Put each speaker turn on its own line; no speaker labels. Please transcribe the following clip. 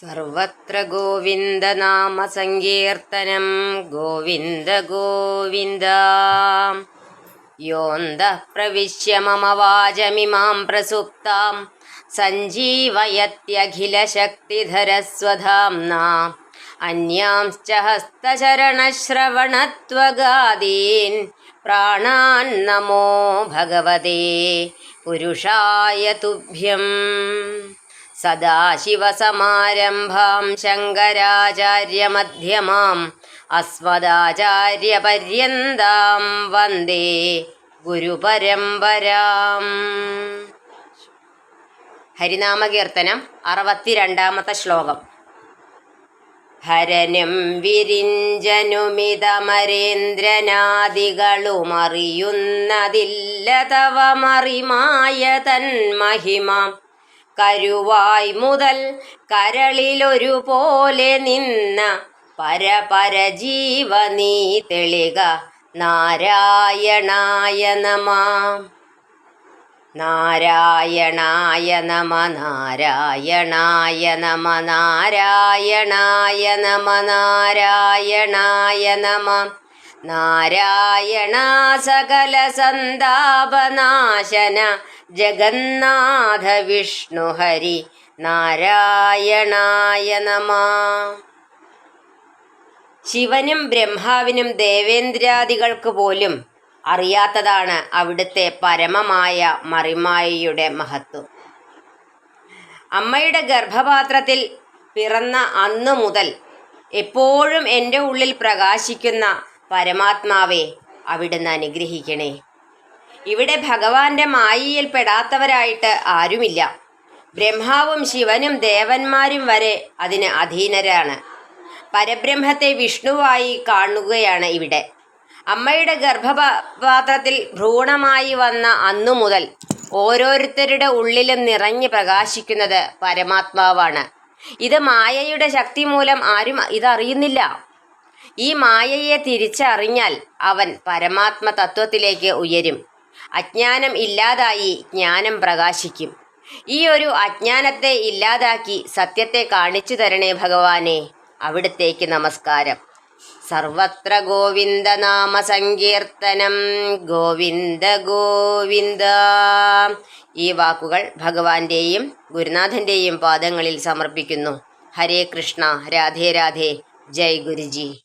സർവത്ര ഗോവിന്ദനാമസങ്കീർത്തനം ഗോവിന്ദ ഗോവിന്ദ. യോന്ത പ്രവിശ്യ മമ വാചമിമാം പ്രസുപ്താം. സഞ്ജീവയത്യഖിലശക്തിധരസ്വധാംനാ അന്യാംശ്ച ഹസ്തശരണശ്രവണത്വഗാദീൻ പ്രാണാൻ നമോ ഭഗവതേ പുരുഷായ തുഭ്യം. സദാശിവസമാരംഭാം ശങ്കരാചാര്യമധ്യമാം അസ്മദാചാര്യപര്യന്താം വന്ദേ ഗുരുപരമ്പരാം. ഹരിനാമകീർത്തനം അറുപത്തിരണ്ടാമത്തെ ശ്ലോകം. ഹരനും വിരിഞ്ചനുമിതമരേന്ദ്രനാദികളുമറിയുന്നതില്ല തവമറിമായ തന്മഹിമാം കരുവായ് മുതൽ കരളിലൊരുപോലെ നിന്ന പരപര ജീവ നീ തെളിക നാരായണായ നമ. നാരായണായ നമ നാരായണായ നമ നാരായണായ നമ നാരായണായ നമ. നാരായണ സകല സന്താപനാശന ജഗന്നാഥ വിഷ്ണു ഹരി നാരായണായ നമ. ശിവനും ബ്രഹ്മാവിനും ദേവേന്ദ്രാദികൾക്ക് പോലും അറിയാത്തതാണ് അവിടുത്തെ പരമമായ മറിമായയുടെ മഹത്വം. അമ്മയുടെ ഗർഭപാത്രത്തിൽ പിറന്ന അന്നു മുതൽ എപ്പോഴും എന്റെ ഉള്ളിൽ പ്രകാശിക്കുന്ന പരമാത്മാവെ അവിടുന്ന് അനുഗ്രഹിക്കണേ. ഇവിടെ ഭഗവാന്റെ മായിയിൽ പെടാത്തവരായിട്ട് ആരുമില്ല. ബ്രഹ്മാവും ശിവനും ദേവന്മാരും വരെ അതിന് അധീനരാണ്. പരബ്രഹ്മത്തെ വിഷ്ണുവായി കാണുകയാണ് ഇവിടെ. അമ്മയുടെ ഗർഭപാത്രത്തിൽ ഭ്രൂണമായി വന്ന അന്നു മുതൽ ഓരോരുത്തരുടെ ഉള്ളിലും നിറഞ്ഞു പ്രകാശിക്കുന്നത് പരമാത്മാവാണ്. ഇത് മായയുടെ ശക്തി മൂലം ആരും ഇതറിയുന്നില്ല. ഈ മായയെ തിരിച്ചറിഞ്ഞാൽ അവൻ പരമാത്മ തത്വത്തിലേക്ക് ഉയരും. അജ്ഞാനം ഇല്ലാതായി ജ്ഞാനം പ്രകാശിക്കും. ഈ ഒരു അജ്ഞാനത്തെ ഇല്ലാതാക്കി സത്യത്തെ കാണിച്ചു തരണേ ഭഗവാനെ. അവിടത്തേക്ക് നമസ്കാരം. സർവത്ര ഗോവിന്ദ നാമ സങ്കീർത്തനം. ഗോവിന്ദ ഗോവിന്ദ. ഈ വാക്കുകൾ ഭഗവാന്റെയും ഗുരുനാഥന്റെയും പാദങ്ങളിൽ സമർപ്പിക്കുന്നു. ഹരേ കൃഷ്ണ രാധേ രാധേ. ജയ് ഗുരുജി.